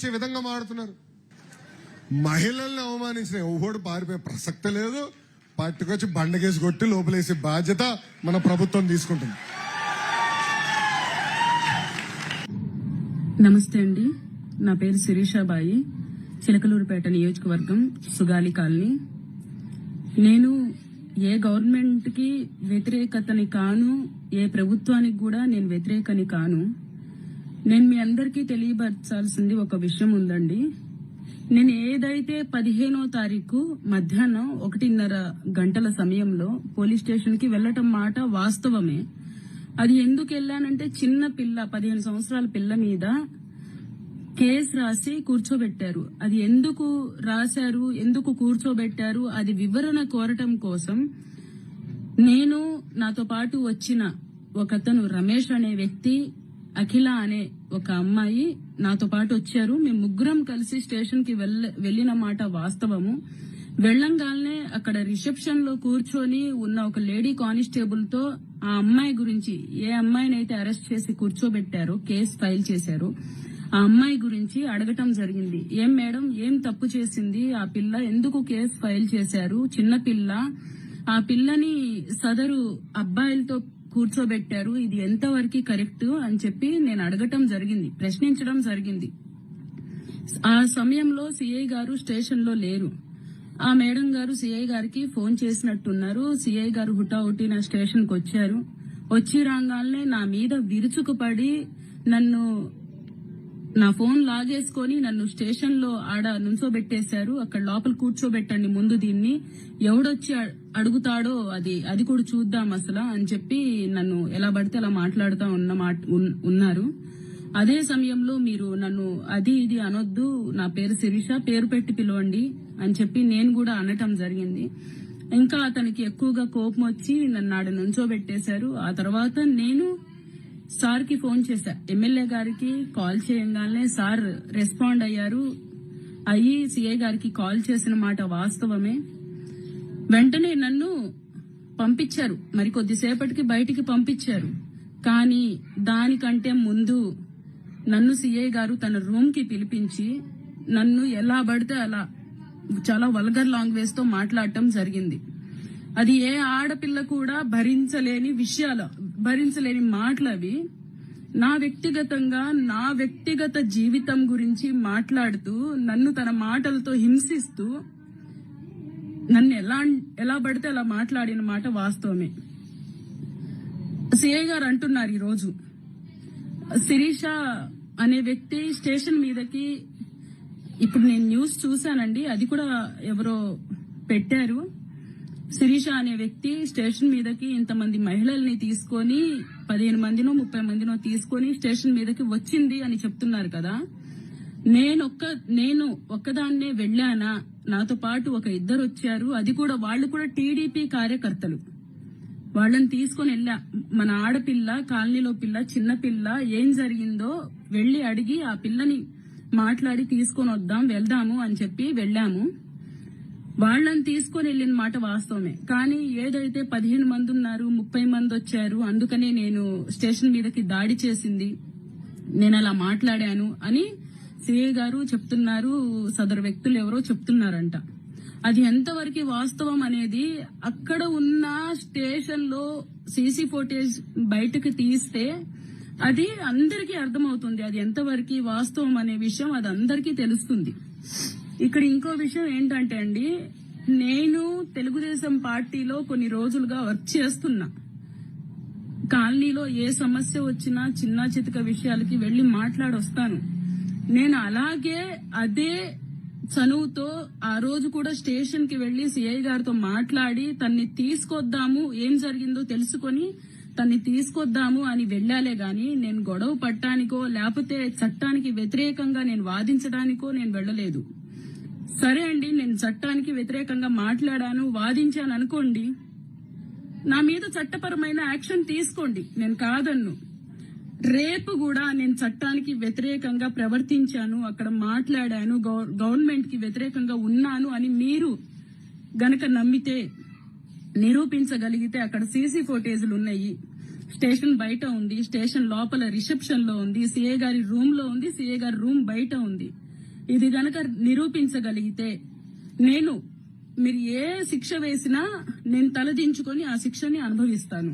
వచ్చే విధంగా మారుతున్నారు. మహిళల్ని అవమానించిన ఎవడు పారిపోయే ప్రసక్తి లేదు. పట్టుకొచ్చి బండకేసి కొట్టి లోపలేసే బాధ్యత మన ప్రభుత్వం తీసుకుంటుంది. నమస్తే అండి. నా పేరు శిరీషాబాయి చిలకలూరుపేట నియోజకవర్గం సుగాలి కాలనీ. నేను ఏ గవర్నమెంట్కి వ్యతిరేకతని కాను ఏ ప్రభుత్వానికి కూడా నేను వ్యతిరేకని కాను. నేను మీ అందరికీ తెలియపరచాల్సింది ఒక విషయం ఉందండి. నేను ఏదైతే పదిహేనో తారీఖు మధ్యాహ్నం ఒకటిన్నర గంటల సమయంలో పోలీస్ స్టేషన్కి వెళ్ళటం మాట వాస్తవమే. అది ఎందుకు వెళ్ళానంటే చిన్న పిల్ల పదిహేను సంవత్సరాల పిల్ల మీద కేసు రాసి కూర్చోబెట్టారు. అది ఎందుకు రాశారు ఎందుకు కూర్చోబెట్టారు అది వివరణ కోరటం కోసం నేను నాతో పాటు వచ్చిన ఒకతను రమేష్ అనే వ్యక్తి అఖిల అనే ఒక అమ్మాయి నాతో పాటు వచ్చారు. మేము ముగ్గురం కలిసి స్టేషన్కి వెళ్ళిన మాట వాస్తవము. వెళ్ళంగానే అక్కడ రిసెప్షన్లో కూర్చొని ఉన్న ఒక లేడీ కానిస్టేబుల్తో ఆ అమ్మాయి గురించి ఏ అమ్మాయినైతే అరెస్ట్ చేసి కూర్చోబెట్టారో కేసు ఫైల్ చేశారు ఆ అమ్మాయి గురించి అడగటం జరిగింది. ఏం మేడం ఏం తప్పు చేసింది? ఆ పిల్ల ఎందుకు కేసు ఫైల్ చేశారు? చిన్న పిల్ల. ఆ పిల్లని సదరు అబ్బాయిలతో కూర్చోబెట్టారు. ఇది ఎంతవరకు కరెక్ట్ అని చెప్పి నేను అడగటం జరిగింది. ప్రశ్నించడం జరిగింది. ఆ సమయంలో సిఐ గారు స్టేషన్లో లేరు. ఆ మేడం గారు సిఐ గారికి ఫోన్ చేసినట్టున్నారు. సిఐ గారు హుటాహుటి నా స్టేషన్కి వచ్చారు వచ్చి రాగానే నా మీద విరుచుకుపడి నన్ను నా ఫోన్ లాగేసుకొని నన్ను స్టేషన్లో ఆడ నుంచోబెట్టేశారు. అక్కడ లోపల కూర్చోబెట్టండి ముందు దీన్ని. ఎవడొచ్చి అడుగుతాడో అది అది కూడా చూద్దాం అసలు అని చెప్పి నన్ను ఎలా పడితే అలా మాట్లాడుతూ ఉన్న మాట- ఉన్- ఉన్నారు. అదే సమయంలో మీరు నన్ను అది ఇది అనొద్దు నా పేరు శిరీష పేరు పెట్టి పిలవండి అని చెప్పి నేను కూడా అనటం జరిగింది. ఇంకా అతనికి ఎక్కువగా కోపం వచ్చి నన్ను ఆడ నుంచోబెట్టేశారు. ఆ తర్వాత నేను సార్కి ఫోన్ చేశా. ఎమ్మెల్యే గారికి కాల్ చేయంగానే సార్ రెస్పాండ్ అయ్యారు. అయ్యి సిఐ గారికి కాల్ చేసిన మాట వాస్తవమే. వెంటనే నన్ను పంపించారు. మరి కొద్దిసేపటికి బయటికి పంపించారు. కానీ దానికంటే ముందు నన్ను సిఐ గారు తన రూమ్కి పిలిపించి నన్ను ఎలా పడితే అలా చాలా వల్గర్ లాంగ్వేజ్తో మాట్లాడటం జరిగింది. అది ఏ ఆడపిల్ల కూడా భరించలేని విషయాలు. భరించలేని మాటలు అవి నా వ్యక్తిగతంగా నా వ్యక్తిగత జీవితం గురించి మాట్లాడుతూ నన్ను తన మాటలతో హింసిస్తూ నన్ను ఎలా ఎలా పడితే అలా మాట్లాడిన మాట వాస్తవమే. సిఐ గారు అంటున్నారు ఈరోజు. శిరీష అనే వ్యక్తి స్టేషన్ మీదకి ఇప్పుడు నేను న్యూస్ చూశానండి అది కూడా ఎవరో పెట్టారు. శిరీష అనే వ్యక్తి స్టేషన్ మీదకి ఇంతమంది మహిళల్ని తీసుకొని పదిహేను మందినో ముప్పై మందినో తీసుకొని స్టేషన్ మీదకి వచ్చింది అని చెప్తున్నారు కదా. నేను ఒక్క నేను ఒక్కదాన్నే వెళ్ళానా? నాతో పాటు ఒక ఇద్దరు వచ్చారు. అది కూడా వాళ్ళు కూడా టీడీపీ కార్యకర్తలు. వాళ్ళని తీసుకొని వెళ్ళా. మన ఆడపిల్ల కాలనీలో పిల్ల చిన్న పిల్ల ఏం జరిగిందో వెళ్ళి అడిగి ఆ పిల్లని మాట్లాడి తీసుకొని వద్దాం వెళ్దాము అని చెప్పి వెళ్ళాము. వాళ్ళని తీసుకొని వెళ్ళిన మాట వాస్తవమే. కానీ ఏదైతే పదిహేను మంది ఉన్నారు ముప్పై మంది వచ్చారు అందుకనే నేను స్టేషన్ మీదకి దాడి చేసింది. నేను అలా మాట్లాడాను అని సిఏ గారు చెప్తున్నారు సదరు వ్యక్తులు ఎవరో చెప్తున్నారంట. అది ఎంతవరకు వాస్తవం అనేది అక్కడ ఉన్న స్టేషన్లో సీసీ ఫోటేజ్ బయటకు తీస్తే అది అందరికీ అర్థమవుతుంది. అది ఎంతవరకు వాస్తవం అనే విషయం అది అందరికీ తెలుస్తుంది. ఇక్కడ ఇంకో విషయం ఏంటంటే అండి నేను తెలుగుదేశం పార్టీలో కొన్ని రోజులుగా వర్క్ చేస్తున్నా. కాలనీలో ఏ సమస్య వచ్చినా చిన్న చితక విషయాలకి వెళ్ళి మాట్లాడొస్తాను. నేను అలాగే అదే చనువుతో ఆ రోజు కూడా స్టేషన్కి వెళ్ళి సిఐ గారితో మాట్లాడి తన్ని తీసుకొద్దాము ఏం జరిగిందో తెలుసుకొని తన్ని తీసుకొద్దాము అని వెళ్ళాలే గాని నేను గొడవ పట్టానికో లేకపోతే చట్టానికి వ్యతిరేకంగా నేను వాదించడానికో నేను వెళ్ళలేదు. సరే అండి నేను చట్టానికి వ్యతిరేకంగా మాట్లాడాను వాదించాను అనుకోండి. నా మీద చట్టపరమైన యాక్షన్ తీసుకోండి నేను కాదన్ను. రేపు కూడా నేను చట్టానికి వ్యతిరేకంగా ప్రవర్తించాను అక్కడ మాట్లాడాను గవర్నమెంట్కి వ్యతిరేకంగా ఉన్నాను అని మీరు గనక నమ్మితే నిరూపించగలిగితే అక్కడ సీసీ ఫోటేజ్లు ఉన్నాయి. స్టేషన్ బయట ఉంది స్టేషన్ లోపల రిసెప్షన్లో ఉంది సిఏ గారి రూమ్లో ఉంది సిఏ గారి రూమ్ బయట ఉంది. ఇది గనక నిరూపించగలిగితే నేను మీరు ఏ శిక్ష వేసినా నేను తలదించుకొని ఆ శిక్షని అనుభవిస్తాను.